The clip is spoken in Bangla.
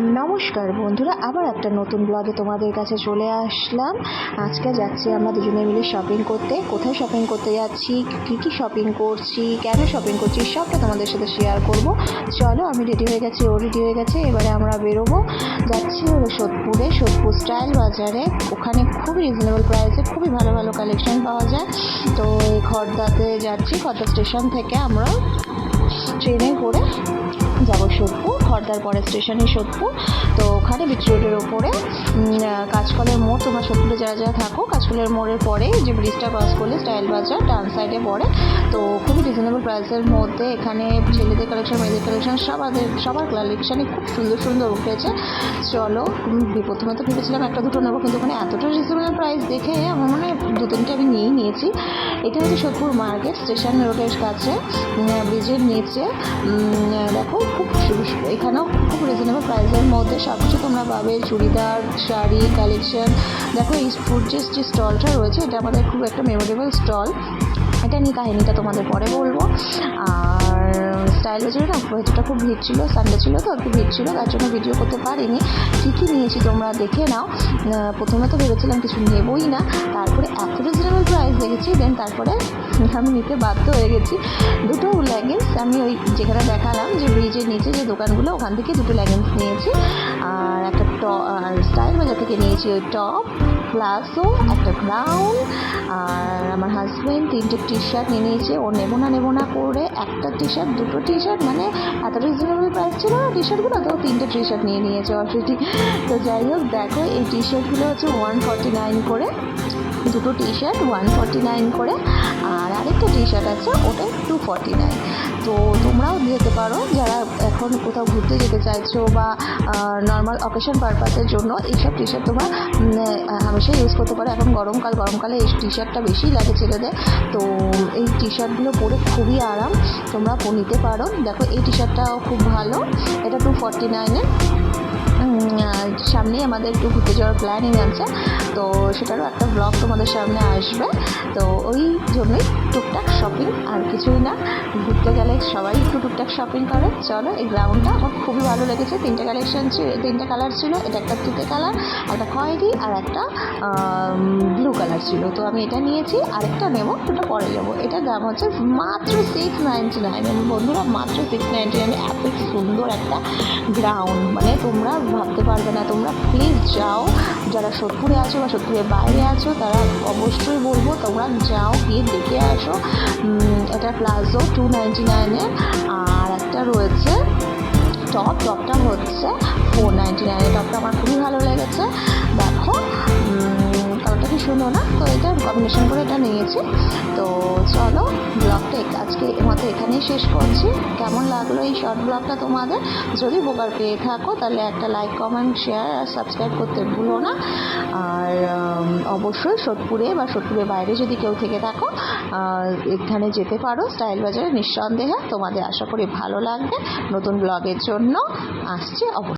নমস্কার বন্ধুরা, আবার একটা নতুন ব্লগে তোমাদের কাছে চলে আসলাম। আজকে যাচ্ছি আমরা দুজনে মিলে শপিং করতে। কোথায় শপিং করতে যাচ্ছি? কী কী শপিং করছি? কেন শপিং করছি? সবটা তোমাদের সাথে শেয়ার করব। চলো, আমি রেডি হয়ে গেছি, ও রেডি হয়ে গেছে, এবারে আমরা বেরোবো। যাচ্ছি হলো সোদপুরে, সোদপুর স্টাইল বাজারে। ওখানে খুবই রিজনেবল প্রাইসে খুবই ভালো ভালো কালেকশন পাওয়া যায়। তো এই খড়দাতে যাচ্ছি, খড়দা স্টেশন থেকে আমরা ট্রেনে করে যাব সোদপুর, খর্দার পরে স্টেশনে সোদপুর। তো ওখানে বিচ রোডের ওপরে কাঁচকলের মোড়, তোমরা সোদপুরে যারা যারা থাকো, কাঁচকলের মোড়ের পরে যে ব্রিজটা ক্রস করলে, স্টাইল বাজার, ডান সাইডে পড়ে। তো খুবই রিজনেবল প্রাইসের মধ্যে এখানে ছেলেদের কালেকশন মেয়েদের কালেকশন সবাদের, সবার কালেকশনই খুব সুন্দর সুন্দর উঠেছে। চলো প্রথমে তো ভেবেছিলাম একটা দুটো নেব, কিন্তু ওখানে এতটা রিজনেবল প্রাইস দেখে আমার মনে দু তিনটে আমি নিয়েই নিয়েছি। এটা হচ্ছে সোদপুর মার্কেট স্টেশন রোডের কাছে ব্রিজের নিচে। দেখো, খুব এখানেও খুব রিজনেবল প্রাইসের মধ্যে সব কিছু তোমরা পাবে। চুড়িদার, শাড়ি কালেকশন দেখো, এই ফুড যে স্টলটা রয়েছে, এটা আমাদের খুব একটা মেমোরেবল স্টল এটা নিয়ে কাহিনিটা তোমাদের পরে বলব। আর স্টাইল বাজারে না ভেতরটা খুব ভিড় ছিল সানডে ছিল তো, একটু ভিড় ছিল, তার জন্য ভিডিও করতে পারিনি। কী কী নিয়েছি, তোমরা দেখে নাও। প্রথমে তো ভেবেছিলাম কিছু নেবই না, তারপরে এত রিজনেবল প্রাইস দেখেছি দেন তারপরে আমি নিতে বাধ্য হয়ে গেছি। দুটো লেগিংস আমি ওই যেখানে দেখালাম, যে ব্রিজের নিচে যে দোকানগুলো, ওখান থেকে দুটো লেগিংস নিয়েছি। আর একটা স্টাইল বাজার থেকে নিয়েছি ওই টপ প্লাসও একটা গ্রাউন্ড আর আমার হাজব্যান্ড তিনটে টি শার্ট নিয়ে নিয়েছে। ও নেব না নেব না করে একটা টি শার্ট দুটো টি শার্ট মানে এত রিজনেবল প্রাইস ছিল না টি শার্টগুলো তো তিনটে টি শার্ট নিয়ে নিয়েছে অলরেডি তো যাই হোক, দেখো এই টি শার্টগুলো হচ্ছে ওয়ান ফর্টি নাইন করে। দুটো T shirt one forty nine করে। আর আরেকটা টি শার্ট আছে, ওটা টু ফর্টি নাইন তো তোমরাও যেতে পারো, যারা এখন কোথাও ঘুরতে যেতে চাইছো বা নর্মাল অকেশন পারপাসের জন্য এইসব টি শার্ট তোমরা হামেশাই ইউজ করতে পারো। এখন গরমকাল, গরমকালে এই টি শার্টটা বেশি লাগে ছেলেদের। তো এই টি শার্টগুলো পরে খুবই আরাম। তোমরা নিতে পারো। দেখো এই টি শার্টটাও খুব ভালো। এটা টু ফর্টি নাইনের সামনেই আমাদের একটু ঘুরতে যাওয়ার প্ল্যানিং আছে। তো সেটারও একটা ব্লগ তোমাদের সামনে আসবে। তো ওই জন্যই টুকটাক শপিং আর কিছুই না। ঘুরতে গেলে সবাই একটু টুকটাক শপিং করে। চলো, এই গ্রাউন্ডটা আমার খুবই ভালো লেগেছে। তিনটে কালেকশন ছিল, তিনটে কালার ছিল, এটা একটা তুতে কালার একটা খয়েরি আর একটা ব্লু কালার ছিল। তো আমি এটা নিয়েছি, আরেকটা নেব, ওটা পরে যাব এটার দাম হচ্ছে মাত্র সিক্স নাইনটি নাইন বন্ধুরা, মাত্র সিক্স নাইনটি নাইন এত সুন্দর একটা গ্রাউন্ড মানে তোমরা ভাবতে পারবে না তোমরা। প্লিজ যাও। যারা সোদপুরে আছো বা সোদপুরের বাইরে আছো, তারা অবশ্যই বলব তোমরা যাও, গিয়ে দেখে আসো। এটা প্লাজো টু নাইনটি নাইনে আর একটা রয়েছে টপ টপটা হচ্ছে ফোর নাইনটি নাইনের টপটা আমার খুবই ভালো লেগেছে। দেখো সুন্দর না? তো এটা কম্বিনেশন করে এটা নিয়েছি। তো চলো ব্লগটা আজকে মতো এখানেই শেষ করছি। কেমন লাগল এই শর্ট ব্লগটা তোমাদের? যদি উপকার পেয়ে থাকো, তাহলে একটা লাইক কমেন্ট শেয়ার আর সাবস্ক্রাইব করতে ভুলো না। আর অবশ্যই সোদপুরে বা সোদপুরের বাইরে যদি কেউ থেকে থাকো এখানে যেতে পারো স্টাইল বাজারে নিঃসন্দেহে। তোমাদের আশা করি ভালো লাগবে নতুন ব্লগের জন্য। আসছে, অবশ্যই।